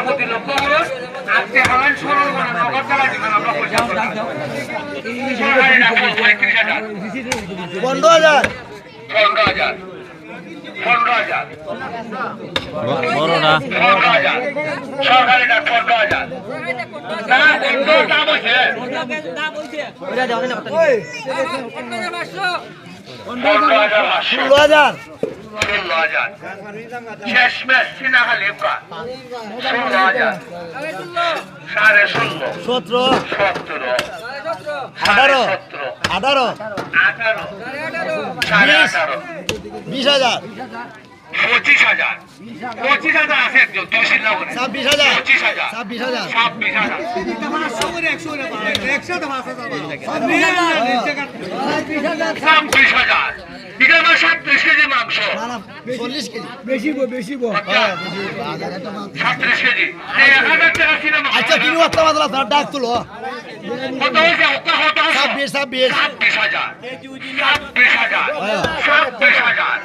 তার প্রতি লক্ষ্য করুন আজকে হলেন সরল দিবেন আমরা পনেরো হাজার। পনেরো হাজার। পনেরো হাজার। সরকারি পনেরো পনেরো হাজার। পাঁচশো ষোলো হাজার ষোলো হাজার শেষমেশ সিনাহা লেপকা ষোলো হাজার সাড়ে ষোলো। সতেরো। সতেরো। আঠারো। আঠারো। আঠারো। সাড়ে আঠারো। বিশ হাজার। পঁচিশ হাজার। পঁচিশ হাজার আছে একজন চিল্লা করে ছাব্বিশ হাজার। পঁচিশ হাজার। ছাব্বিশ হাজার। ছাব্বিশ হাজার। ছাব্বিশ হাজার। ঠিক আছে সাতত্রিশ কেজি মাংস। চল্লিশ কেজি। আচ্ছা, সাতত্রিশ কেজি। এক হাজার টাকা সিনেমা আচ্ছা কিনু একটা বাদলা তার ডাক তুলো। কত হয়েছে? ছাব্বিশ ছাব্বিশ। ছাব্বিশ হাজার। ছাব্বিশ হাজার। ছাব্বিশ হাজার।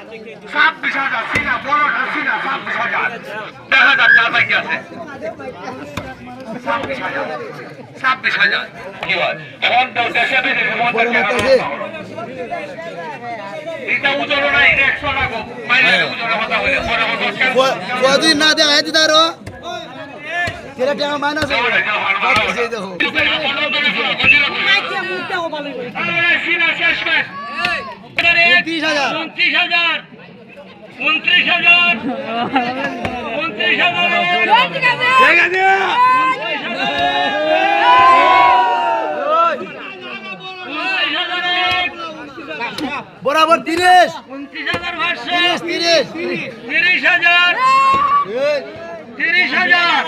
ছাব্বিশ হাজার। সিনা বড়টা সিনা ছাব্বিশ হাজার। দেড় হাজার চার বাকি আছে। ছাব্বিশ হাজার। ছাব্বিশ হাজার। কি হয়? ফোন দেশে বিদেশে ফোন কদিন না দেখা দিতে আরও। তেরা টাকা মাইনাস দেখো। উনত্রিশ হাজার। উনত্রিশ হাজার। উনত্রিশ হাজার। উনত্রিশ হাজার। বরাবর তিরিশ। উনত্রিশ হাজার তিরিশ তিরিশ। তিরিশ হাজার। তিরিশ হাজার।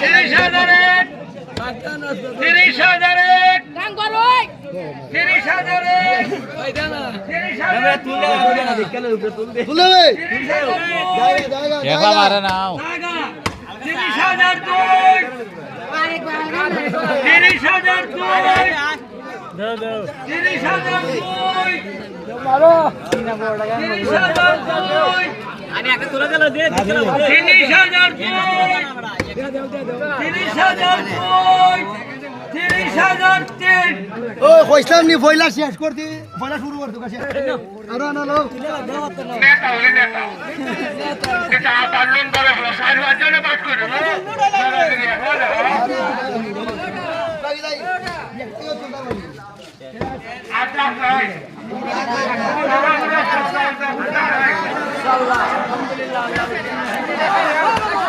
তিরিশ হাজার তিরিশ হাজার তিরিশ হাজার তিরিশ হাজার তিরিশ হাজার কইছিলাম নি পয়লা শেষ করতে পয়লা শুরু করতে কাছে আরও আনো লোক নেতা হলে নেতা এটা আন্দোলন করে করে আচ্ছা